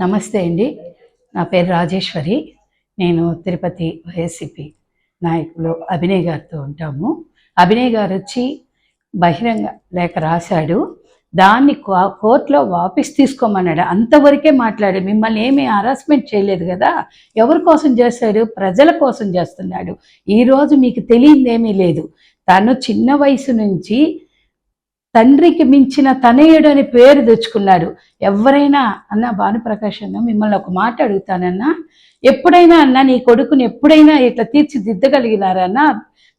నమస్తే అండి. నా పేరు రాజేశ్వరి. నేను తిరుపతి వైఎస్సిపి నాయకులు అభినయ్ గారితో ఉంటాము. అభినయ్ గారు వచ్చి బహిరంగ లేఖ రాశాడు. దాన్ని కో- కోర్టులో వాపిస్ తీసుకోమన్నాడు. అంతవరకే మాట్లాడు మిమ్మల్ని ఏమీ హరాస్మెంట్ చేయలేదు కదా? ఎవరి కోసం చేశాడు? ప్రజల కోసం చేస్తున్నాడు. ఈరోజు మీకు తెలియదేమీ లేదు. తను చిన్న వయసు నుంచి తండ్రికి మించిన తనయుడు అని పేరు తెచ్చుకున్నాడు. ఎవరైనా అన్న భానుప్రకాష్ అన్న మిమ్మల్ని ఒక మాట అడుగుతానన్నా ఎప్పుడైనా అన్న నీ కొడుకుని ఎప్పుడైనా ఇట్లా తీర్చిదిద్దగలిగినారన్నా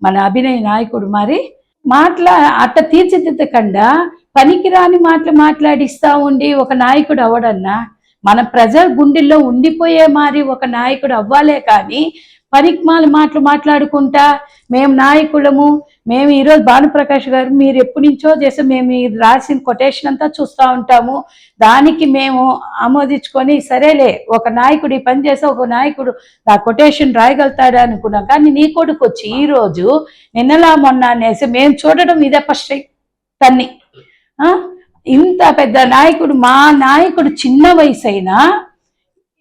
మన అభినయ నాయకుడు మరి? మాట్లా అట్ట తీర్చిదిద్దకుండా? పనికిరాని మాటలు మాట్లాడిస్తా ఉండి ఒక నాయకుడు అవడన్నా? మన ప్రజల గుండెల్లో ఉండిపోయే మారి ఒక నాయకుడు అవ్వాలే కానీ పనికిమాలి మాటలు మాట్లాడుకుంటా మేము నాయకులము మేము ఈరోజు భానుప్రకాష్ గారు మీరు ఎప్పటి నుంచో చేసి మేము రాసిన కొటేషన్ అంతా చూస్తూ ఉంటాము. దానికి మేము ఆమోదించుకొని సరేలే ఒక నాయకుడు ఈ పని చేస్తే ఒక నాయకుడు ఆ కొటేషన్ రాయగలుగుతాడు అనుకున్నాం. కానీ నీ కొడుకు వచ్చి ఈరోజు నిన్నలా మొన్న అనేసి మేము చూడడం ఇదే ఫస్ట్ తన్ని. పెద్ద నాయకుడు మా నాయకుడు చిన్న వయసు అయినా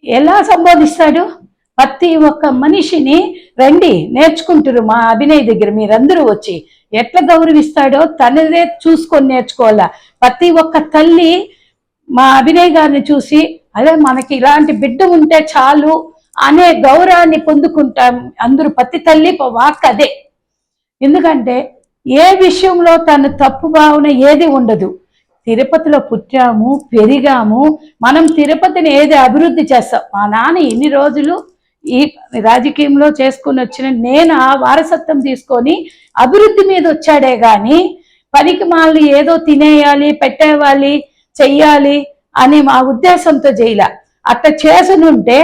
ఎలా సంబోధిస్తాడు? ప్రతి ఒక్క మనిషిని రండి నేర్చుకుంటారు మా అభినయ్ దగ్గర మీరందరూ వచ్చి. ఎట్లా గౌరవిస్తాడో తనదే చూసుకొని నేర్చుకోవాలా? ప్రతి ఒక్క తల్లి మా అభినయ్ గారిని చూసి అదే మనకి ఇలాంటి బిడ్డ ఉంటే చాలు అనే గౌరవాన్ని పొందుకుంటాం అందరూ. ప్రతి తల్లి వాక్ అదే. ఎందుకంటే ఏ విషయంలో తన తప్పు భావన ఏది ఉండదు. తిరుపతిలో పుట్టాము పెరిగాము. మనం తిరుపతిని ఏది అభివృద్ధి చేస్తాం? మా నాన్న ఎన్ని రోజులు ఈ రాజకీయంలో చేసుకుని వచ్చిన నేను ఆ వారసత్వం తీసుకొని అభివృద్ధి మీద వచ్చాడే కానీ పనికి మాల్ని ఏదో తినేయాలి పెట్టేవాలి చెయ్యాలి అని మా ఉద్దేశంతో చేయలే. అట్ట చేసునుంటే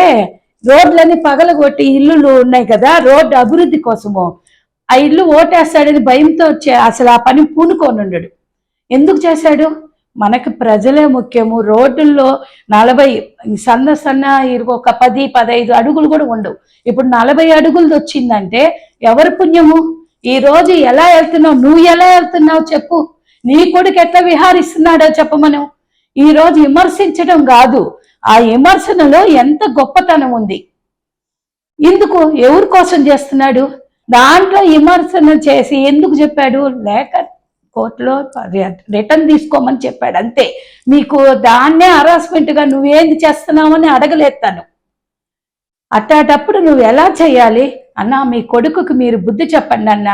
రోడ్లన్నీ పగలగొట్టి ఇల్లులు ఉన్నాయి కదా రోడ్డు అభివృద్ధి కోసము. ఆ ఇల్లు ఓటేస్తాడని భయంతో వచ్చే అసలు ఆ పని పూనుకోనుండడు. ఎందుకు చేశాడు? మనకు ప్రజలే ముఖ్యము. రోడ్డుల్లో నలభై సన్న సన్న ఒక పది పదహైదు అడుగులు కూడా ఉండవు. ఇప్పుడు నలభై అడుగులు వచ్చిందంటే ఎవరి పుణ్యము? ఈ రోజు ఎలా వెళ్తున్నావు? నువ్వు ఎలా వెళ్తున్నావు చెప్పు. నీ కొడుకు ఎట్లా విహారిస్తున్నాడో చెప్పమను ఈ రోజు విమర్శించడం కాదు. ఆ విమర్శనలో ఎంత గొప్పతనం ఉంది. ఎందుకు? ఎవరి కోసం చేస్తున్నాడు? దాంట్లో విమర్శన చేసి ఎందుకు చెప్పాడు? లేక కోర్టులో రిటర్న్ తీసుకోమని చెప్పాడు అంతే. మీకు దాన్నే హరాస్మెంట్గా నువ్వేంది చేస్తున్నావని అడగలేస్తాను అట్టాటప్పుడు నువ్వు ఎలా చేయాలి? అన్నా మీ కొడుకుకి మీరు బుద్ధి చెప్పండి అన్న.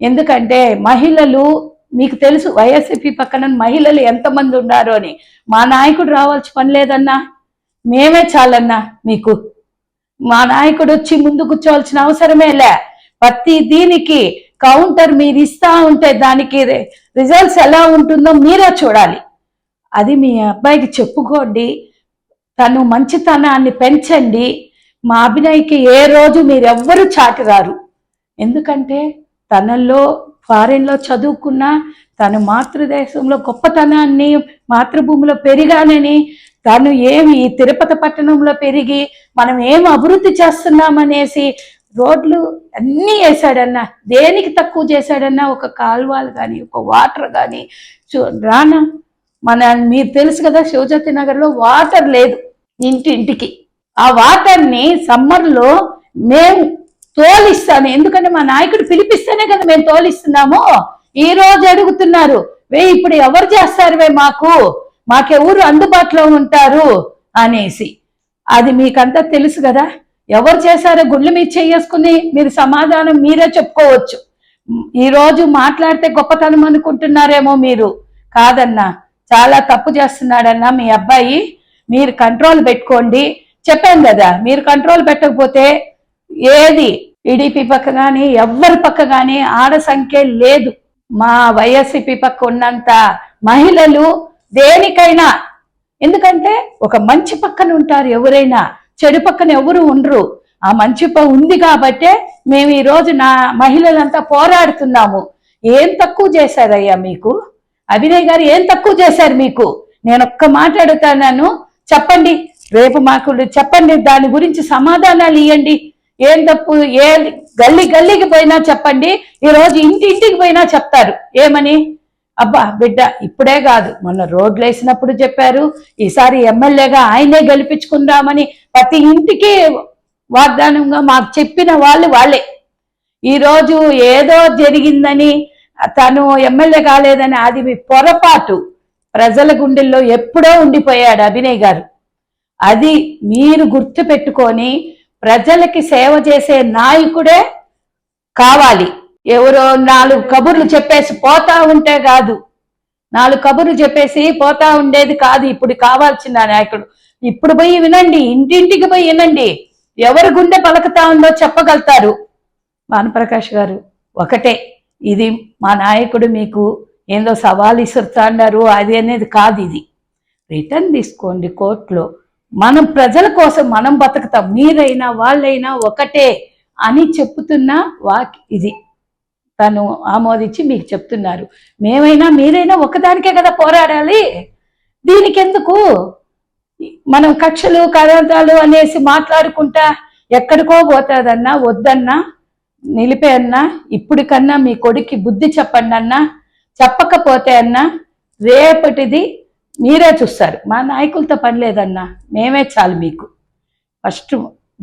ఎందుకంటే మహిళలు మీకు తెలుసు వైఎస్పీ పక్కన మహిళలు ఎంతమంది ఉన్నారో అని. మా నాయకుడు రావాల్సి పని లేదన్నా? మేమే చాలన్నా మీకు? మా నాయకుడు వచ్చి ముందు కూర్చోవాల్సిన అవసరమే లే. ప్రతి దీనికి కౌంటర్ మీరు ఇస్తా ఉంటే దానికి రిజల్ట్స్ ఎలా ఉంటుందో మీరే చూడాలి. అది మీ అబ్బాయికి చెప్పుకోండి. తను మంచితనాన్ని పెంచండి. మా అభినయ్కి ఏ రోజు మీరెవ్వరూ చాటిరారు. ఎందుకంటే తనలో ఫారెన్లో చదువుకున్న తను మాతృదేశంలో గొప్పతనాన్ని మాతృభూమిలో పెరిగానని తను ఏమి ఈ తిరుపతి పట్టణంలో పెరిగి మనం ఏం అభివృద్ధి చేస్తున్నామనేసి రోడ్లు అన్నీ వేసాడన్నా దేనికి తక్కువ చేశాడన్నా ఒక కాల్వాలు కానీ ఒక వాటర్ కానీ చూ రానా మన మీరు తెలుసు కదా శివజ్యోతి నగర్లో వాటర్ లేదు ఇంటింటికి ఆ వాటర్ని సమ్మర్లో మేము తోలిస్తాను. ఎందుకంటే మా నాయకుడు పిలిపిస్తేనే కదా మేము తోలిస్తున్నాము. ఈ రోజు అడుగుతున్నారు వే ఇప్పుడు ఎవరు చేస్తారు వే మాకు? మాకెవరు అందుబాటులో ఉంటారు? అనేసి. అది మీకంతా తెలుసు కదా. ఎవరు చేశారో గుళ్ళు మీరు చేసుకుని మీరు సమాధానం మీరే చెప్పుకోవచ్చు. ఈరోజు మాట్లాడితే గొప్పతనం అనుకుంటున్నారేమో మీరు. కాదన్నా చాలా తప్పు చేస్తున్నాడన్నా మీ అబ్బాయి. మీరు కంట్రోల్ పెట్టుకోండి. చెప్పాను కదా మీరు కంట్రోల్ పెట్టకపోతే ఏది? టీడీపీ పక్క కానీ ఎవ్వరి పక్క కానీ ఆడ సంఖ్య లేదు. మా వైఎస్సీపీ పక్క ఉన్నంత మహిళలు దేనికైనా. ఎందుకంటే ఒక మంచి పక్కన ఉంటారు ఎవరైనా. చెడు పక్కన ఎవరు ఉండరు. ఆ మంచి ప ఉంది కాబట్టే మేము ఈ రోజు నా మహిళలంతా పోరాడుతున్నాము. ఏం తక్కువ చేశారయ్యా మీకు? అభినయ్ గారు ఏం తక్కువ చేశారు మీకు? నేను ఒక్క మాట చెప్పండి. రేపు మాకు చెప్పండి. దాని గురించి సమాధానాలు ఇవ్వండి ఏం తప్పు ఏ గల్లీ గల్లీకి పోయినా చెప్పండి. ఈ రోజు ఇంటి ఇంటికి పోయినా చెప్తారు. ఏమని? అబ్బా బిడ్డ ఇప్పుడే కాదు. మొన్న రోడ్లు వేసినప్పుడు చెప్పారు ఈసారి ఎమ్మెల్యేగా ఆయనే గెలిపించుకుందామని ప్రతి ఇంటికి వాగ్దానంగా మాకు చెప్పిన వాళ్ళు వాళ్ళే. ఈరోజు ఏదో జరిగిందని తను ఎమ్మెల్యే కాలేదని అది మీ పొరపాటు. ప్రజల గుండెల్లో ఎప్పుడో ఉండిపోయాడు అభినయ్ గారు. అది మీరు గుర్తు పెట్టుకొని ప్రజలకి సేవ చేసే నాయకుడే కావాలి. ఎవరో నాలుగు కబుర్లు చెప్పేసి పోతా ఉంటే కాదు. నాలుగు కబుర్లు చెప్పేసి పోతా ఉండేది కాదు. ఇప్పుడు కావాల్సిన నాయకుడు. ఇప్పుడు పోయి వినండి. ఇంటింటికి పోయి వినండి. ఎవరి గుండె పలకతా ఉందో చెప్పగలుగుతారు. భానుప్రకాష్ గారు ఒకటే. ఇది మా నాయకుడు మీకు ఏందో సవాల్ ఇసురుతాండారు అది అనేది కాదు ఇది. రిటర్న్ తీసుకోండి కోర్టులో. మనం ప్రజల కోసం మనం బతుకుతాం. మీరైనా వాళ్ళైనా ఒకటే అని చెప్తున్న వాక్ ఇది. తను ఆమోదించి మీకు చెప్తున్నారు. మేమైనా మీరైనా ఒకదానికే కదా పోరాడాలి? దీనికి ఎందుకు మనం కక్షలు కదంతాలు అనేసి మాట్లాడుకుంటా ఎక్కడికో పోతుందన్నా వద్దన్నా నిలిపే అన్నా ఇప్పటికన్నా మీ కొడుక్కి బుద్ధి చెప్పండి అన్నా చెప్పకపోతే అన్నా రేపటిది మీరే చూస్తారు. మా నాయకులతో పని లేదన్నా మేమే చాలు మీకు. ఫస్ట్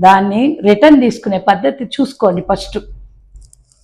దాన్ని రిటర్న్ తీసుకునే పద్ధతి చూసుకోండి ఫస్ట్.